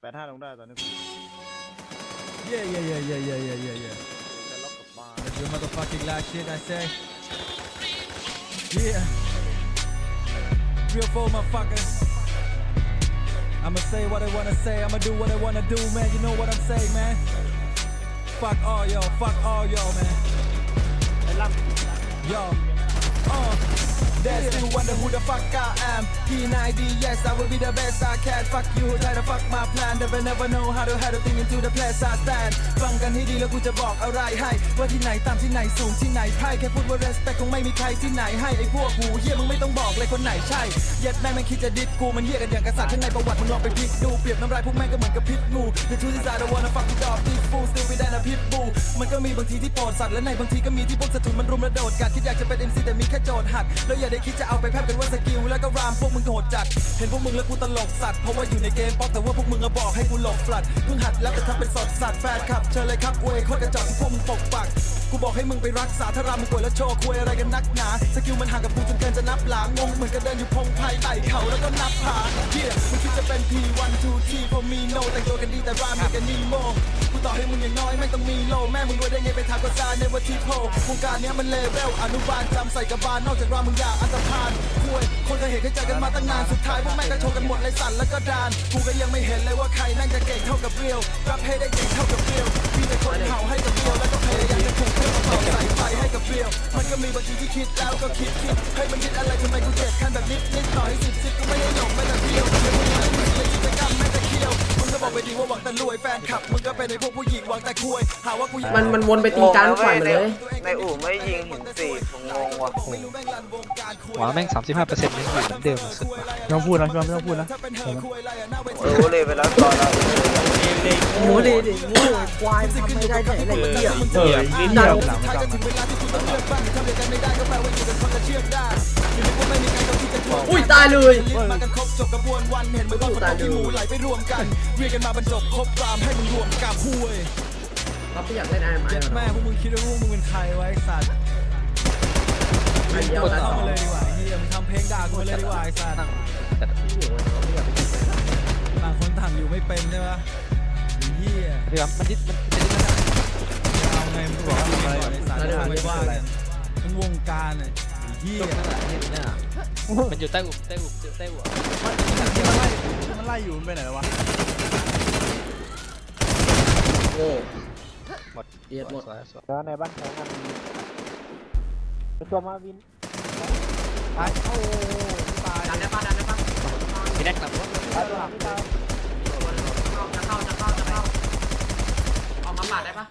แปดห้าลงได้ตอนนี้ Yeah, yeah, yeah, yeah, yeah, yeah, yeah, yeah. แต่ล็อกกับบ้าน Let's do motherfucking last shit, I say. Yeah. Real four motherfuckers. I'ma say what I wanna say, I'ma do what I wanna do, man. You know what I'm saying, man. Fuck all y'all, fuck all y'all, man. Yo. Uh. They still wonder who the fuck I am. P90, yes, I will be the best I can. Fuck you, try to fuck my plan. Never, never know how to, how to think into the place I stand. ฟังกันให้ดีแล้วกูจะบอกอะไรให้ ว่าที่ไหนต่ำที่ไหนสูงที่ไหนไพ่แค่พูดว่า respect คงไม่มีใครที่ไหนให้ ไอ้พวกหูเฮียมึงไม่ต้องบอกเลยคนไหนใช่เย็ดแม่งไม่คิดจะดิดกูมันเฮียกันอย่างกษัตริย์ข้างในประวัติมึงลองไปพลิกดูเปรียบน้ำลายพวกแม่งก็เหมือนกับพิษงู The truth is I don't wanna fuck with dog this fool still be that a pit bull มันก็มีบางทีที่โปรดสัตว์และในบางทีก็มีที่พวกสถุนมันรุมระโดดกัดคิดอยากจะเป็น MC แต่มีแค่โจทย์หักแล้วอย่าได้คิดจะเอาไปแพร่เป็นว่าสกิลแล้วก็รามพวกมึงโหดจัด เห็นพวกมึงแล้วกูตลกสัตว์เพราะว่าอยู่ในเกมป๊อกแต่ว่าพวกมึงอะบอกให้กูหลบฟลัดเพิ่งหัดแล้วแต่ทำเป็นสดสัตว์แฟนคลับเชิญเลยครับเวยโคตรกระจอกที่พวกมึงปกปักกูบอกให้มึงไปรักษาถ้ารามึงป่วยแล้วโชว์คุยอะไรกันนักหนาสกิลมันห่างกับกูจนเกินจะนับหลางงงเหมือนกับเดินอยู่พงไพ่ไต่เขาแล้วก็นับผาเฮียมึงคิดจะเป็น P1 2 3พอมีโนแต่งตัวกันดีแต่รามเหมือนกันนีโมกูต่อให้มึงอย่างน้อยไม่ต้องมีโลแม่มึงรวยได้ไงไปทางก็ซาในวันที่โพวงการเนี้ยมันเลเวลอนุบาลจำใส่กระบาลนอกจากรามมึงอยากอันตรพาน คุยคนเคยเห็นก็ใจกันมาตั้งนานสุดท้ายพวกแม่งก็โชว์กันหมดเลยสั่นแล้วก็ดานกูก็ยังไม่เห็นเลยว่าใครแม่งจะเก่งเท่ากับเรียวรับให้ได้เก่งเท่ากับเรียวมีแต่คนเห่าให้กับเรียวแล้วก็พยายามจะถูกเพื่อนต่อสายไฟให้กับเรียว มันก็มีบางทีที่คิดแล้วก็คิดคิดให้มันคิดอะไรทำไมกูเจ็บขั้นแบบนิดนิดต่อยสิบสิบกูไม่ได้หลงแม้แต่เดียวไมึงยงไม่มีกิจกรรมแม้แต่เคียว ก็บอกไปดีว่าหวังแต่รวยแฟนคลับมึงก็เป็นไอ้พวกผู้หญิงหวังแต่คุยหาว่ากูมันมันวนไปตีกันปล่อยมันเลย ในอู่ไม่ยิงหินสี่ผมงงว่ะหวังแม่ง35เปอร์เซ็นต์ยังอยู่เหมือนเดิมสุดว่ะไม่ต้องพูดนะไม่ต้องพูดนะรู้เลยไปแล้วตอนเราหมูดิดิหมูควายทำไม่ได้แต่อะไรเหี้ยเออนิดเดียวหลังไม่ต้องน ตายเลยมากันครบจบกระบวนวันเห็นเหมือนว่าคนเอาขี้หมูไหลไปรวมกันเรียกกันมาบรรจบครบรามให้มึงรวมกับคุยเราไม่อยากเล่นไอ้ไม้เจ็ดแม่พวกมึงคิดว่าพวกมึงเป็นใครไว้สัตว์ไอ้เดียวกันทำมาเลยดีกว่าเฮียมึงทำเพลงด่ากูมาเลยดีกว่าไอ้สัตว์ต่างคนต่างอยู่ไม่เป็นใช่ปะเฮียเดี๋ยวมันดิมันจะดิ้นแล้วนะเอาไงมึงบอกว่ามึงก่อนไอ้สัตว์ไม่ว่ากันมึงวงการอะ เฮียตรงนั้นแหละเนี่ยเนี่ยมันอยู่ใต้อุบใต้อุบใต้หัวมันไล่อยู่มันไปไหนแล้ววะโง่หมดเดียดหมดสวยสวยแล้วในบ้านแข็งกันไปตัวมาวินตายโอ้ตายดันได้ปะดันได้ปะพี่แน็กนำรถตายตัวหลังพี่ตายจะเข้าจะเข้าจะเข้าออกมาหมัดได้ปะ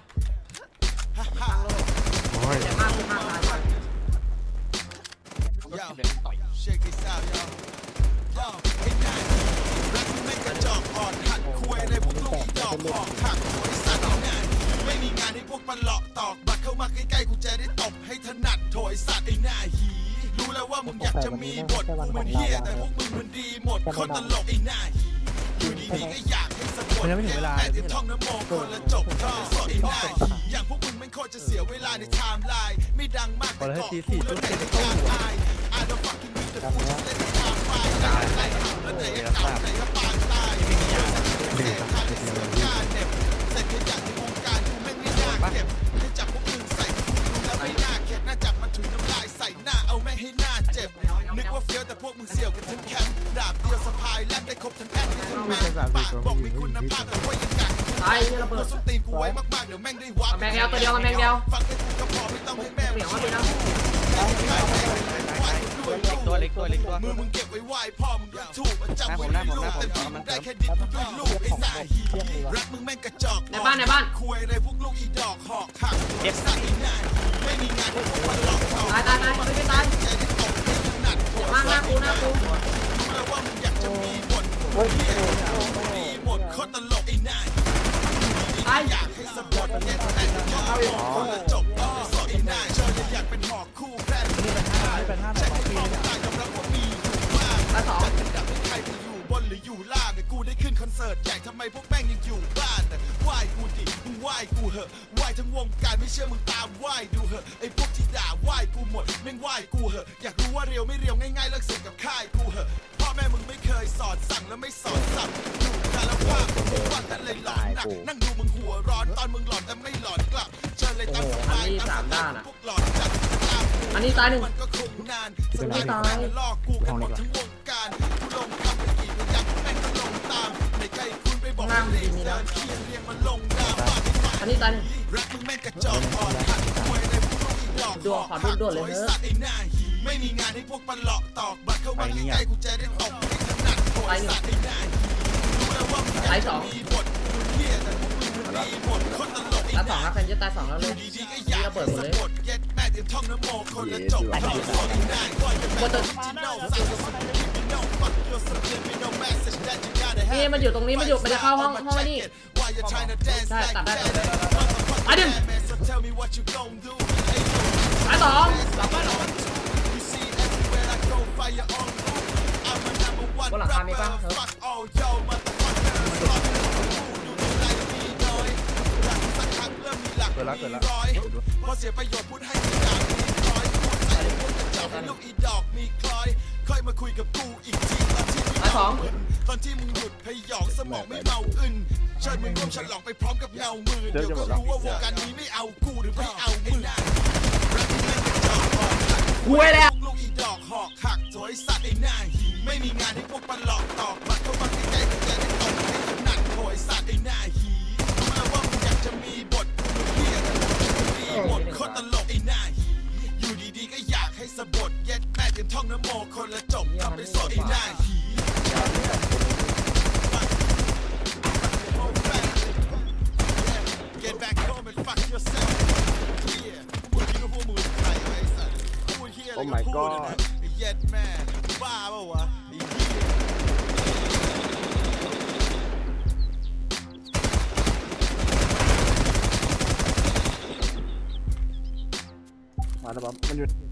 งานให้พวกมันหลอกตอกบัตรเข้ามาใกล้ๆกูจะได้ตบให้ถนัดโถยสัตว์ไอ้หน้าหีรู้แล้วว่ามึงอยากจะมีบทกูมันเฮียแต่พวกมึงมันดีหมดคนตลกไอ้หน้าหีอยู่ดีๆก็อยากให้สะกดแต่ที่ท่องน้ำโมคนละจบท่อสดไอ้หน้าหีอย่างพวกมึงไม่โคตรจะเสียเวลาในไทม์ไลน์ไม่ดังมากแต่เกาะกูแล้วแต่ไม่กล้าอาย I don't fucking need the food เล่นในทางไฟได้ไหนแล้วแต่ยังเก่าแต่ยังปางตายเสียทางเสียยายเนี่ยระเบิตัวดส้นตีนกูไว้มากๆเดี๋ยวแม่งได้วับกำแพงเดียวตัวเดียวกำแพงเดียวฟังแค่กูก็พอไม่ต้องให้แม่เสียงว่าดีนะตัวเล็กตัวเล็กตัวมือมึงเก็บไว้ไหวพ่อมึงถูกจำไว้ด้วยลูกเต็มที่มึงได้แค่ดิบด้วยลูกไอ้หน้าหีรักมึงแม่งกระจอกในบ้านในบ้านคุยอะไรพวกลูกอีดอกหอกหักเด็กสัตว์ไอ้หน้าไม่มีงานให้พวกมันหลอกต่อตายตายตายไม่ได้ตายใจได้ตกให้ถนัดโถมากหน้ากูหน้ากูรู้แล้วว่ามึงอยากจะมีบทเฮีย คนละจบสดไอ้หน้าเจออยากเป็นหอกคู่แพร่ไม่เป็นห้าเป็นห้าแต่ของปีตายยอมรับว่ามีอยู่บ้างตายสองจะดับให้ใครไปอยู่บนหรืออยู่ล่างกูได้ขึ้นคอนเสิร์ตใหญ่ทำไมพวกแม่งยังอยู่บ้านไหว้กูดิมึงไหว้กูเหอะไหว้ทั้งวงการไม่เชื่อมึงตามไหว้ดูเหอะไอ้พวกที่ด่าไหว้กูหมดแม่งไหว้กูเหอะอยากรู้ว่าเรียวไม่เรียวง่ายๆเลิกเสียกับค่ายกูเหอะพ่อแม่มึงไม่เคยสอนสั่งและไม่สอนสับอยู่การละภาพแต่เลยหลอนหนักนั่งดูมึงหัวร้อนตอนมึงหลอนแต่ไม่หลอนกลับ เชิญเลยตามสบายตามสบายพวกหลอนจัดตามกูอันนี้ตายหนึ่งมันก็คงนานสไม่มัยตายแม่งลอกกูกันหมดทั้งวงการกูลงคำไปกี่พยักแม่งก็ลงตามในใกล้คุณไปบอกให้รีบเดินเคียนเรียงมันลงดาบ้าที่ฝ่ายอันนี้ตายหนึ่งรักมึงแม่งกระจอกอ่อนหักควยในพวกลูกอีดอกด่วนขอด่วนๆเลยเถอะสัตว์ไอ้หน้าหีไม่มีงานให้พวกมันหลอกตอกบัตรเข้ามาใกล้ๆกูจะได้ตบให้ถนัดโอยสัตว์ไอ้หน้าหีรู้แล้วว่ามึงอยากจะมีบทมึงเหี้ยแต่พวกมึงมันมีบทคนตลกไอ้ ตายหสองน้าแล้วแฟนจะตายสองแล้วเลยดีๆก็อยากระเบิดหมดเลยสะกดเย็ดแม่เตรียมท่องนโมคนละจบท่องสอนได้ก่อนจะแม่ต้องจิโน่ใส่สกิปปิโน่ fuck your subliminal message that you gotta have นี่มันอยู่ตรงนี้มันอยู่มันจะเข้าห้องห้องไอ้นี่ Why you trying to dance ใช่ like ตัดได้ that ตายหนึ่ง Man, so tell me what you gon' do Hey, ตายสอง you see everywhere I go fire on roof I'm a number one บนหลังคามีป่ะ ริ่มมีหลักเกิดละเกิดละร้อยพอเสียประโยชน์พูดให้มีด่างมีคอยพูดใส่พวกกระจอกให้ลูกอีดอกมีคลอยค่อยมาคุยกับกูอีกทีตอนที่มึงตายสองมึนตอนที่มึงหยุดพยองสมองไม่เมาอึนเชิญมึงร่วมฉลองไปพร้อมกับเงามือเดี๋ยวก็รู้ว่าวงการนี้ไม่เอากูหรือไม่เอามึงรักที่แม่งกระจอกอ่อนหักคุยแล้วลูกอีดอกหอกหักสวยสัตว์ไอ้หน้าหีไม่มีงานให้พวกมันหลอกตอกบัตรเข้ามาใกล้ๆกูจะได้ตบให้ถนัดโอยสัตว์ไอ้หน้าหีรู้แล้วว่ามึงอยากจะมี คตรตลกไอ้หน้าหีอยู่ดีๆก็อยากให้สะบดเย็ดแม่เตรียมท่องนโมคนละจบทำไปสดไอ้หน้าหี Get back home and fuck yourself. Yeah, พวกมึงคิดว่าพวกมึงเป็นใครวะไอ้สัสพูดเฮียอะไรก็พูดอะนะไอ้เย็ดแม่บ้าเปล่าวะไอ้ มาแล้วบอมมันอยู่